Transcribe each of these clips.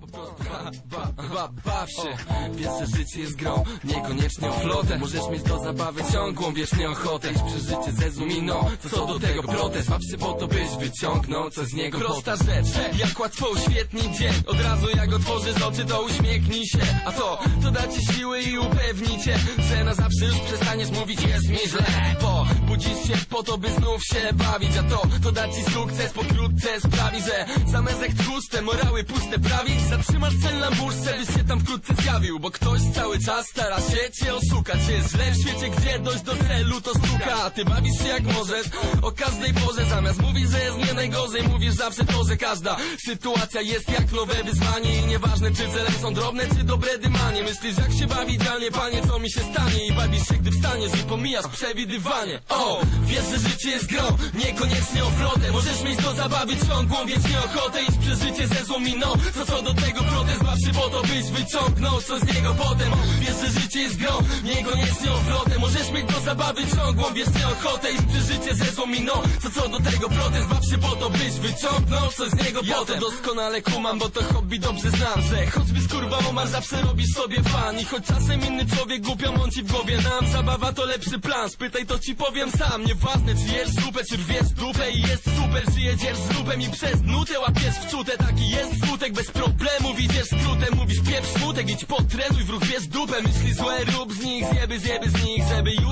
Po prostu ba, ba, ba, baw się. Wiesz, że życie jest grą, niekoniecznie o flotę. Możesz mieć do zabawy ciągłą wiecznie ochotę. Iść przez życie ze zuminą, co do tego protest. Baw się po to, byś wyciągnął coś z niego. Prosta rzecz, jak łatwo uświetnić dzień. Od razu jak otworzysz oczy, to uśmiechnij się. A to, to da ci siły i upewni cię Że na zawsze już przestaniesz mówić jest mi źle. Bo budzisz się po to, by znów się bawić. A to, to da ci sukces, pokrótce sprawi, że Zamezek tłuste, morały puste prawić Zatrzymasz cel na muszce, byś się tam wkrótce zjawił Bo ktoś cały czas stara się cię oszukać. Jest źle w świecie, gdzie dojść do celu to stuka A ty bawisz się jak możesz, o każdej porze. Zamiast mówić, że jest nie najgorzej Mówisz zawsze to, że każda sytuacja jest jak nowe wyzwanie. I nieważne czy cele są drobne, czy dobre dymanie. Myślisz jak się bawi idealnie, panie, co mi się stanie? I bawisz się, gdy wstaniesz i pomijasz przewidywanie. O, wiesz, że życie jest grą, niekoniecznie o flotę. Możesz mieć do zabawy ciągłą, wiecznie ochotę Iść przez życie ze złą miną, co co do tego protest Się po to, byś wyciągnął co z niego potem? Wiesz, że życie jest grą, niekoniecznie o flotę Możesz mieć do zabawy ciągłą, wiecznie ochotę Iść przez życie ze złą miną, co co do tego protest? Baw się po to, byś wyciągnął co z niego ja potem? Ja to doskonale kumam, bo to hobby dobrze znam Że choćby skurwa omar zawsze robisz sobie fan. I choć czasem inny człowiek głupio mąci w głowie nam Zabawa to lepszy plan, spytaj to ci powiem sam. Nieważne czy jesz zupę, czy rwiesz dupę I jest super, czy jedziesz z lubem i przez nutę łapiesz wczutę Taki jest skutek, bez problemu widzisz skrótem Mówisz pieprz smutek, idź potrenuj, wróg bierz dupę. Myśli złe, rób z nich, zjeby, zjeby z nich Żeby już w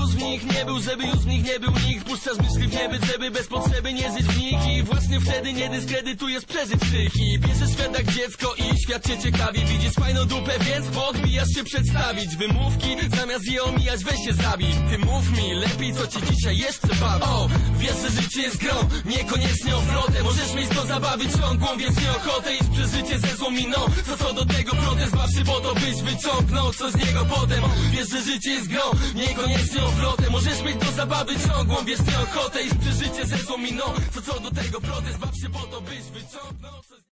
nie był, żeby już w nich nie był nikt. Puszczasz myśli w nieby, żeby bez potrzeby nie żyć w nich. I właśnie wtedy nie dyskredytujesz przeżyć tych I bierzesz świat jak dziecko i świat cię ciekawi. Widzisz fajną dupę, więc podbijasz się przedstawić. Wymówki, zamiast je omijać, weź się zabij Ty mów mi, lepiej co ci dzisiaj jeszcze bawi. O, wiesz, że życie jest grą, niekoniecznie o flotę Możesz mieć do zabawy ciągłą, więc nie ochotę Iść przez życie ze złą miną, co co do tego protest Baw się po to, byś wyciągnął co z niego potem. Wiesz, że życie jest grą, niekoniecznie o flotę Możesz mieć do zabawy ciągłą, wiesz nie ochotę Iść przez życie ze złą miną, co co do tego protest Baw się po to, byś wyciągnął